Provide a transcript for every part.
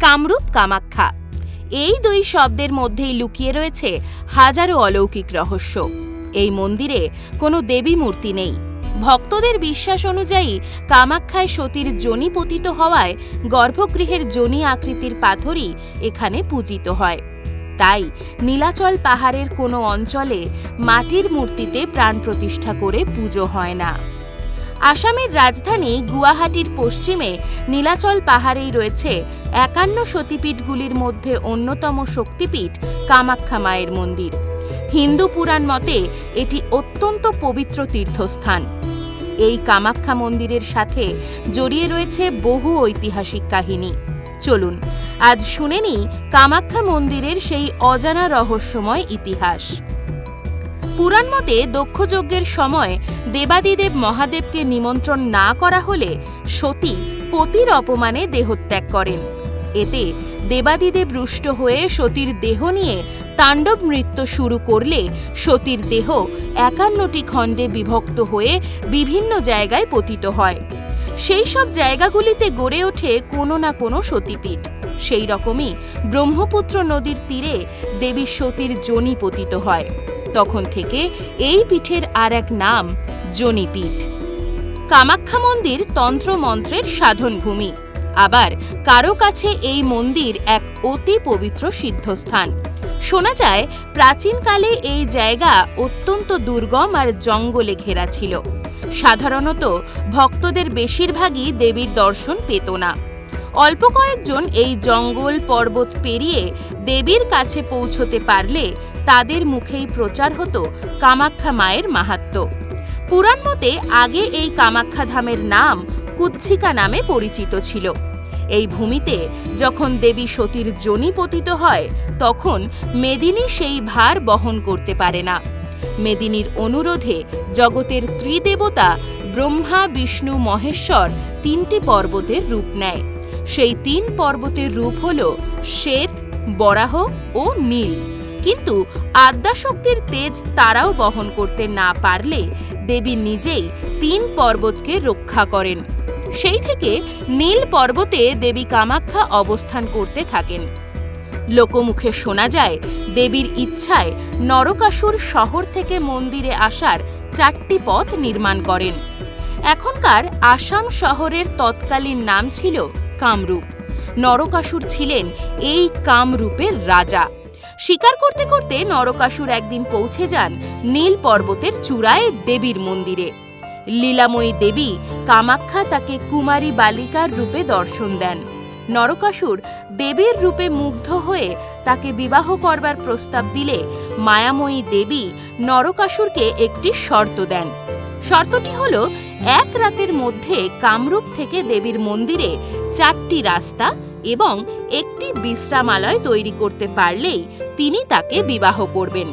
কামরূপ কামাখ্যা। এই দুই শব্দের মধ্যেই লুকিয়ে রয়েছে হাজারো অলৌকিক রহস্য। এই মন্দিরে কোনো দেবী মূর্তি নেই। ভক্তদের বিশ্বাস অনুযায়ী কামাখ্যায় সতীর যোনি পতিত হওয়ায় গর্ভগৃহের যোনি আকৃতির পাথরই এখানে পূজিত হয়। তাই নীলাচল পাহাড়ের কোনো অঞ্চলে মাটির মূর্তিতে প্রাণ প্রতিষ্ঠা করে পুজো হয় না। আসামের রাজধানী গুয়াহাটির পশ্চিমে নীলাচল পাহাড়েই রয়েছে একান্ন সতীপীঠগুলির মধ্যে অন্যতম শক্তিপীঠ কামাখ্যা মায়ের মন্দির। হিন্দু পুরাণ মতে এটি অত্যন্ত পবিত্র তীর্থস্থান। এই কামাখ্যা মন্দিরের সাথে জড়িয়ে রয়েছে বহু ঐতিহাসিক কাহিনী। চলুন, আজ শুনে নিই কামাখ্যা মন্দিরের সেই অজানা রহস্যময় ইতিহাস। পুরাণ মতে দক্ষযজ্ঞের সময় দেবাদিদেব মহাদেবকে নিমন্ত্রণ না করা হলে সতী পতির অপমানে দেহত্যাগ করেন। এতে দেবাদিদেব রুষ্ট হয়ে সতীর দেহ নিয়ে তাণ্ডব নৃত্য শুরু করলে সতীর দেহ একান্নটি খণ্ডে বিভক্ত হয়ে বিভিন্ন জায়গায় পতিত হয়। সেই সব জায়গাগুলিতে গড়ে ওঠে কোনো না কোনো সতীপীঠ। সেই রকমই ব্রহ্মপুত্র নদীর তীরে দেবী সতীর যোনি পতিত হয়। তখন থেকে এই পীঠের আর এক নাম, জনিপীঠ। কামাখ্যা মন্দির তন্ত্রমন্ত্রের সাধনভূমি। আবার কারও কাছে এই মন্দির এক অতি পবিত্র সিদ্ধস্থান। শোনা যায়, প্রাচীনকালে এই জায়গা অত্যন্ত দুর্গম আর জঙ্গলে ঘেরা ছিল। সাধারণত ভক্তদের বেশিরভাগই দেবীর দর্শন পেত না। অল্প কয়েকজন এই জঙ্গল পর্বত পেরিয়ে দেবীর কাছে পৌঁছতে পারলে তাদের মুখেই প্রচার হতো কামাখ্যা মায়ের মাহাত্ম্য পুরাণ মতে আগে এই কামাখ্যা ধামের নাম কুচ্ছিকা নামে পরিচিত ছিল। এই ভূমিতে যখন দেবী সতীর যোনি পতিত হয়, তখন মেদিনী সেই ভার বহন করতে পারে না। মেদিনীর অনুরোধে জগতের ত্রিদেবতা ব্রহ্মা, বিষ্ণু, মহেশ্বর তিনটি পর্বতের রূপ নেয়। সেই তিন পর্বতের রূপ হল শ্বেত, বরাহ ও নীল। কিন্তু আদ্যাশক্তির তেজ তারাও বহন করতে না পারলে দেবী নিজেই তিন পর্বতকে রক্ষা করেন। সেই থেকে নীল পর্বতে দেবী কামাখ্যা অবস্থান করতে থাকেন। লোকমুখে শোনা যায়, দেবীর ইচ্ছায় নরকাসুর শহর থেকে মন্দিরে আসার চারটি পথ নির্মাণ করেন। এখনকার আসাম শহরের তৎকালীন নাম ছিল কামরূপ। নরকাসুর ছিলেন এই কামরূপের রাজা। শিকার করতে করতে নরকাসুর একদিন পৌঁছে যান নীল পর্বতের চূড়ায় দেবীর মন্দিরে। লীলাময়ী দেবী কামাখ্যা তাকে কুমারী বালিকার রূপে দর্শন দেন। নরকাসুর দেবীর রূপে মুগ্ধ হয়ে তাকে বিবাহ করবার প্রস্তাব দিলে মায়াময়ী দেবী নরকাসুরকে একটি শর্ত দেন। শর্তটি হল, এক রাতের মধ্যে কামরূপ থেকে দেবীর মন্দিরে চারটি রাস্তা এবং একটি বিশ্রামালয় তৈরি করতে পারলেই তিনি তাকে বিবাহ করবেন।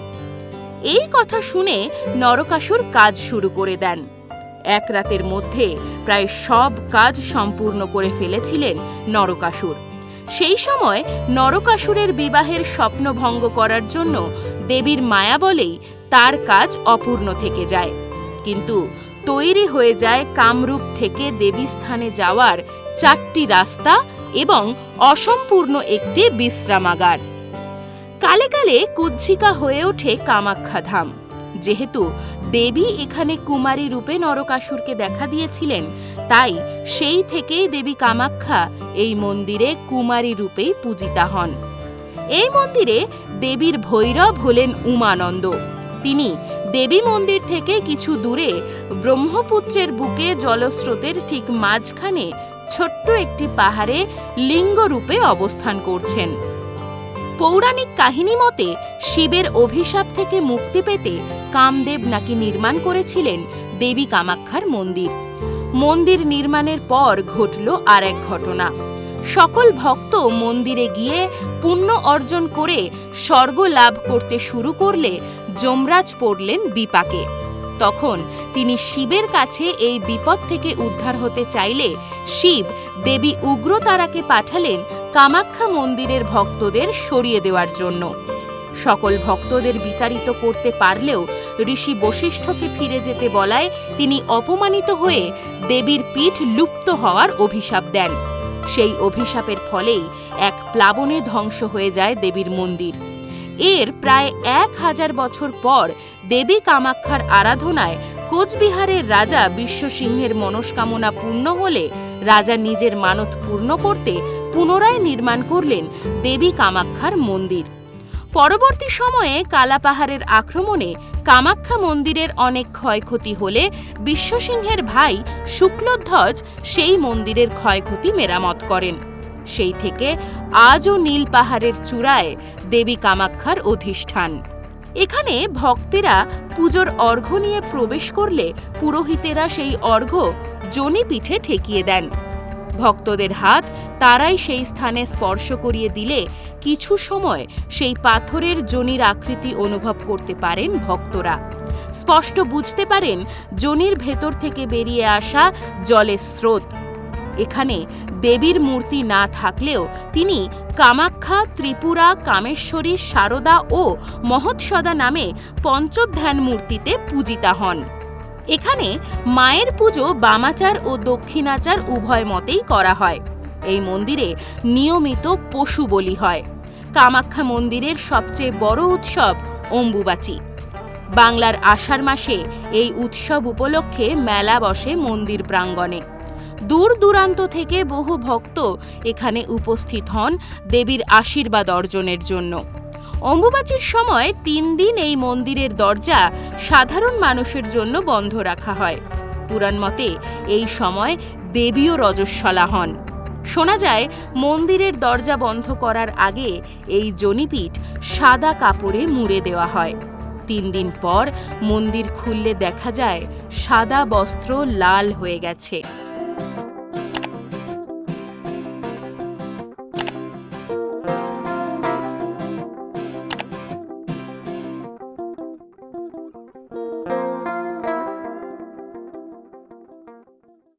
এই কথা শুনে নরকাসুর কাজ শুরু করে দেন। এক রাতের মধ্যে প্রায় সব কাজ সম্পূর্ণ করে ফেলেছিলেন নরকাসুর। সেই সময় নরকাসুরের বিবাহের স্বপ্ন ভঙ্গ করার জন্য দেবীর মায়া বলেই তার কাজ অপূর্ণ থেকে যায়। কিন্তু তৈরি হয়ে যায় কামরূপ থেকে দেবী স্থানে যাওয়ার চারটি রাস্তা এবং অসম্পূর্ণ একটি বিশ্রামাগার। কালে কালে কুজ্ঝিকা হয়ে ওঠে কামাখ্যা ধাম। যেহেতু দেবী এখানে কুমারী রূপে নরকাসুরকে দেখা দিয়েছিলেন, তাই সেই থেকেই দেবী কামাখ্যা এই মন্দিরে কুমারী রূপেই পূজিতা হন। এই মন্দিরে দেবীর ভৈরব হলেন উমানন্দ। তিনি দেবী মন্দির থেকে কিছু দূরে ব্রহ্মপুত্রের বুকে জলস্রোতের ঠিক মাঝখানে ছোট্ট একটি পাহাড়ে লিঙ্গরূপে অবস্থান করছেন। পৌরাণিক কাহিনী মতে শিবের অভিশাপ থেকে মুক্তি পেতে কামদেব নাকি নির্মাণ করেছিলেন দেবী কামাখ্যার মন্দির। মন্দির নির্মাণের পর ঘটল আর এক ঘটনা। সকল ভক্ত মন্দিরে গিয়ে পুণ্য অর্জন করে স্বর্গ লাভ করতে শুরু করলে যমরাজ পড়লেন বিপাকে। তখন তিনি শিবের কাছে এই বিপদ থেকে উদ্ধার হতে চাইলে শিব দেবী উগ্রতারাকে পাঠালেন কামাখ্যা মন্দিরের ভক্তদের সরিয়ে দেওয়ার জন্য। সকল ভক্তদের বিতাড়িত করতে পারলেও ঋষি বশিষ্ঠকে ফিরে যেতে বলায় তিনি অপমানিত হয়ে দেবীর পিঠ লুপ্ত হওয়ার অভিশাপ দেন। সেই অভিশাপের ফলেই এক প্লাবনে ধ্বংস হয়ে যায় দেবীর মন্দির। এর প্রায় এক হাজার বছর পর দেবী কামাক্ষার আরাধনায় কোচবিহারের রাজা বিশ্বসিংহের মনস্কামনা পূর্ণ হলে রাজা নিজের মানত পূর্ণ করতে পুনরায় নির্মাণ করলেন দেবী কামাক্ষার মন্দির। পরবর্তী সময়ে কালাপাহাড়ের আক্রমণে কামাখ্যা মন্দিরের অনেক ক্ষয়ক্ষতি হলে বিশ্বসিংহের ভাই শুক্লধ্বজ সেই মন্দিরের ক্ষয়ক্ষতি মেরামত করেন। সেই থেকে আজও নীল পাহাড়ের চূড়ায় দেবী কামাক্ষার অধিষ্ঠান। এখানে ভক্তেরা পুজোর অর্ঘ্য নিয়ে প্রবেশ করলে পুরোহিতেরা সেই অর্ঘ্য জনিপীঠে ঠেকিয়ে দেন। ভক্তদের হাত তারাই সেই স্থানে স্পর্শ করিয়ে দিলে কিছু সময় সেই পাথরের জনির আকৃতি অনুভব করতে পারেন ভক্তরা। স্পষ্ট বুঝতে পারেন, জনির ভেতর থেকে বেরিয়ে আসা জলের স্রোত। এখানে দেবীর মূর্তি না থাকলেও তিনি কামাখ্যা, ত্রিপুরা, কামেশ্বরী শারদা ও মহৎসদা নামে পঞ্চধ্যান মূর্তিতে পূজিতা হন। এখানে মায়ের পুজো বামাচার ও দক্ষিণাচার উভয় মতেই করা হয়। এই মন্দিরে নিয়মিত পশু বলি হয়। কামাখ্যা মন্দিরের সবচেয়ে বড় উৎসব অম্বুবাচী। বাংলার আষাঢ় মাসে এই উৎসব উপলক্ষে মেলা বসে মন্দির প্রাঙ্গণে। দূর দূরান্ত থেকে বহু ভক্ত এখানে উপস্থিত হন দেবীর আশীর্বাদ অর্জনের জন্য। অম্বুবাচীর সময় তিন দিন এই মন্দিরের দরজা সাধারণ মানুষের জন্য বন্ধ রাখা হয়। পুরাণ মতে এই সময় দেবীও রজস্বলা হন। শোনা যায়, মন্দিরের দরজা বন্ধ করার আগে এই জনিপীঠ সাদা কাপড়ে মুড়ে দেওয়া হয়। তিন দিন পর মন্দির খুললে দেখা যায়, সাদা বস্ত্র লাল হয়ে গেছে।